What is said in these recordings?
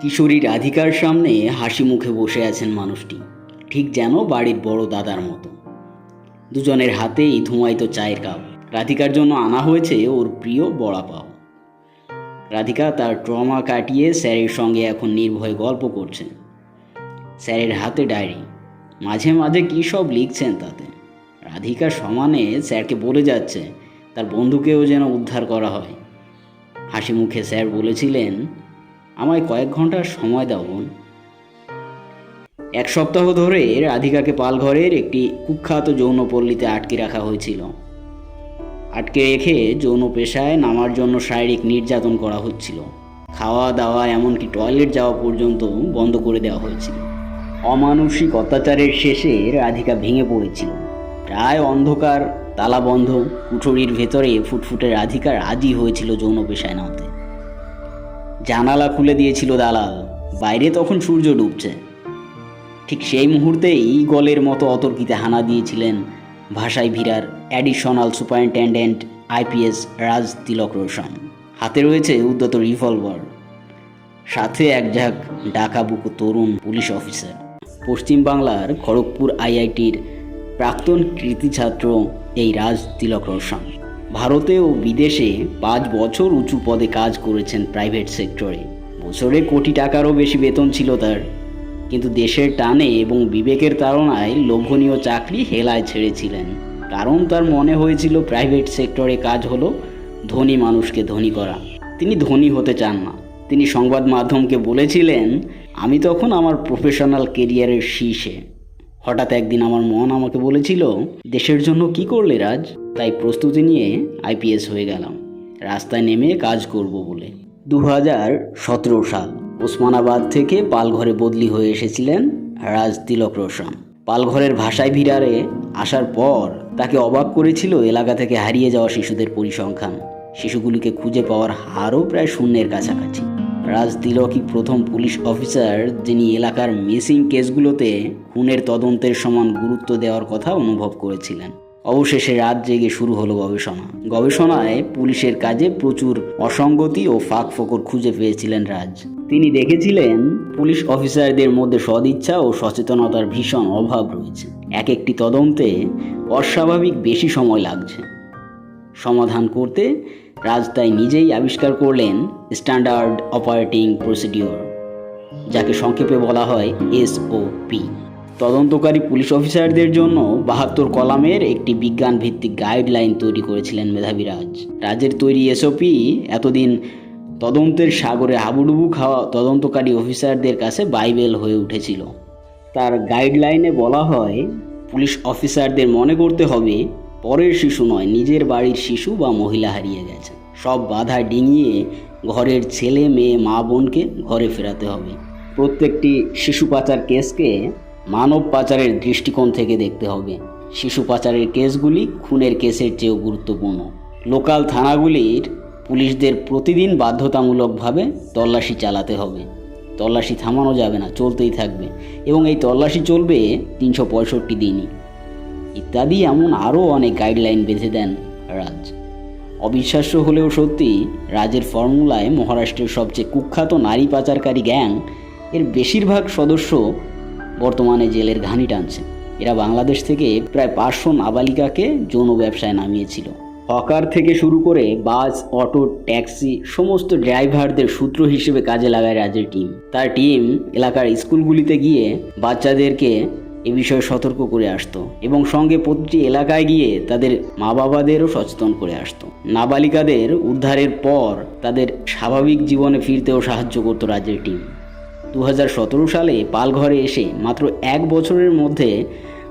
কিশোরী রাধিকার সামনে হাসি মুখে বসে আছেন মানুষটি, ঠিক যেন বাড়ির বড় দাদার মতো। দুজনের হাতেই ধুমায়িত চায়ের কাপ। রাধিকার জন্য আনা হয়েছে ওর প্রিয় বড়া পাও। রাধিকা তার ট্রমা কাটিয়ে স্যারের সঙ্গে এখন নির্ভয়ে গল্প করছেন। স্যারের হাতে ডায়েরি। মাঝে মাঝে কী সব লিখছেন তাতে। রাধিকা সমানে স্যারকে বলে যাচ্ছে, তার বন্ধুকেও যেন উদ্ধার করা হয়। হাসি মুখে স্যার বলেছিলেন আমায় কয়েক ঘণ্টার সময় দাও, বোন। এক সপ্তাহ ধরে রাধিকাকে পালঘরের একটি কুখ্যাত যৌনপল্লীতে আটকে রাখা হয়েছিল। আটকে রেখে যৌন পেশায় নামার জন্য শারীরিক নির্যাতন করা হচ্ছিল। খাওয়া দাওয়া, এমনকি টয়লেট যাওয়া পর্যন্ত বন্ধ করে দেওয়া হয়েছিল। অমানসিক অত্যাচারের শেষে রাধিকা ভেঙে পড়েছিল। প্রায় অন্ধকার, তালাবন্ধ কুঠুরির ভেতরে ফুটফুটে রাধিকা রাজি হয়েছিল যৌন পেশায় নামতে। জানালা খুলে দিয়েছিল দালাল। বাইরে তখন সূর্য ডুবছে। ঠিক সেই মুহূর্তেই গলের মতো অতর্কিতে হানা দিয়েছিলেন ভাষায় ভিড়ার additional superintendent IPS Raj Tilak Roshan. হাতে রয়েছে উদ্যত রিভলভার। সাথে এক ঝাঁক ডাকাবুকো তরুণ পুলিশ অফিসার। পশ্চিমবাংলার খড়গপুর আইআইটির প্রাক্তন কৃতি ছাত্র এই রাজ তিলক রোশন। ভারতে ও বিদেশে পাঁচ বছর উঁচু পদে কাজ করেছেন প্রাইভেট সেক্টরে। বছরে কোটি টাকারও বেশি বেতন ছিল তার। কিন্তু দেশের টানে এবং বিবেকের তাড়নায় লোভনীয় চাকরি হেলায় ছেড়েছিলেন। কারণ তার মনে হয়েছিল প্রাইভেট সেক্টরে কাজ হলো ধনী মানুষকে ধনী করা। তিনি ধনী হতে চান না। তিনি সংবাদ মাধ্যমকে বলেছিলেন, আমি তখন আমার প্রফেশনাল কেরিয়ারের শীর্ষে। হঠাৎ একদিন আমার মন আমাকে বলেছিল, দেশের জন্য কি করলে রাজ? তাই প্রস্তুতি নিয়ে আইপিএস হয়ে গেলাম। রাস্তায় নেমে কাজ করব বলে। দু সতেরো সাল ওসমানাবাদ থেকে পালঘরে বদলি হয়ে এসেছিলেন রাজ তিলক রোশন। পালঘরের ভাষায় ভিড়ারে আসার পর তাকে অবাক করেছিল এলাকা থেকে হারিয়ে যাওয়া শিশুদের পরিসংখ্যান। শিশুগুলিকে খুঁজে পাওয়ার হারও প্রায় শূন্যের কাছাকাছি। রাজ তিলকই প্রথম পুলিশ অফিসার যিনি এলাকার মিসিং কেসগুলোতে খুনের তদন্তের সমান গুরুত্ব দেওয়ার কথা অনুভব করেছিলেন। অবশেষে রাত জেগে শুরু হলো গবেষণা। গবেষণায় পুলিশের কাজে প্রচুর অসঙ্গতি ও ফাঁক ফোকর খুঁজে পেয়েছিলেন রাজ। তিনি দেখেছিলেন, পুলিশ অফিসারদের মধ্যে সদিচ্ছা ও সচেতনতার ভীষণ অভাব রয়েছে। এক একটি তদন্তে অস্বাভাবিক বেশি সময় লাগছে। সমাধান করতে রাজ তাই নিজেই আবিষ্কার করলেন স্ট্যান্ডার্ড অপারেটিং প্রসিডিওর, যাকে সংক্ষেপে বলা হয় এসওপি তদন্তকারী পুলিশ অফিসারদের জন্য বাহাত্তর কলামের একটি বিজ্ঞান ভিত্তিক গাইডলাইন তৈরি করেছিলেন মেধাবী রাজ রাজের তৈরি এসওপি এতদিন তদন্তের সাগরে হাবুডুবু খাওয়া তদন্তকারী অফিসারদের কাছে বাইবেল হয়ে উঠেছিল। তার গাইডলাইনে বলা হয়, পুলিশ অফিসারদের মনে করতে হবে পরের শিশু নয়, নিজের বাড়ির শিশু বা মহিলা হারিয়ে গেছে। সব বাধা ডিঙিয়ে ঘরের ছেলে, মেয়ে, মা, বোনকে ঘরে ফেরাতে হবে। প্রত্যেকটি শিশু পাচার কেসকে মানব পাচারের দৃষ্টিকোণ থেকে দেখতে হবে। শিশু পাচারের কেসগুলি খুনের কেসের চেয়েও গুরুত্বপূর্ণ। লোকাল থানাগুলির পুলিশদের প্রতিদিন বাধ্যতামূলকভাবে তল্লাশি চালাতে হবে। তল্লাশি থামানো যাবে না, চলতেই থাকবে। এবং এই তল্লাশি চলবে তিনশো পঁয়ষট্টি দিনই। ইত্যাদি এমন আরও অনেক গাইডলাইন বেঁধে দেন রাজ। অবিশ্বাস্য হলেও সত্যি, রাজের ফর্মুলায় মহারাষ্ট্রের সবচেয়ে কুখ্যাত নারী পাচারকারী গ্যাং এর বেশিরভাগ সদস্য বর্তমানে জেলের ঘানি টানছে এরা বাংলাদেশ থেকে প্রায় পাঁচশো নাবালিকাকে যৌন ব্যবসায় নামিয়েছিল। হকার থেকে শুরু করে বাস, অটো, ট্যাক্সি, সমস্ত ড্রাইভারদের সূত্র হিসেবে কাজে লাগায় রাজের টিম তার টিম এলাকার স্কুলগুলিতে গিয়ে বাচ্চাদেরকে এ বিষয়ে সতর্ক করে আসতো এবং সঙ্গে প্রতিটি এলাকায় গিয়ে তাদের মা বাবাদেরও সচেতন করে আসতো। নাবালিকাদের উদ্ধারের পর তাদের স্বাভাবিক জীবনে ফিরতেও সাহায্য করতো রাজ্যের টিম। দু হাজার সতেরো সালে পালঘরে এসে মাত্র এক বছরের মধ্যে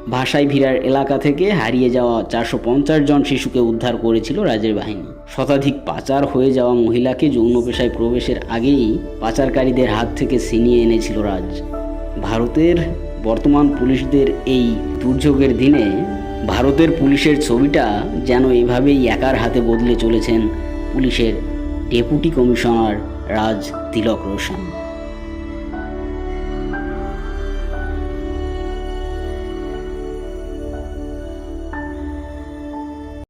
ভাষায় ভিড়ার এলাকা থেকে হারিয়ে যাওয়া চারশো পঞ্চাশ জন শিশুকে উদ্ধার করেছিল রাজের বাহিনী। শতাধিক পাচার হয়ে যাওয়া মহিলাকে যৌন পেশায় প্রবেশের আগেই পাচারকারীদের হাত থেকে ছিনিয়ে এনেছিল রাজ ভারতের বর্তমান পুলিশদের এই দুর্যোগের দিনে ভারতের পুলিশের ছবিটা যেন এভাবেই একার হাতে বদলে চলেছেন পুলিশের ডেপুটি কমিশনার রাজ তিলক রোশন।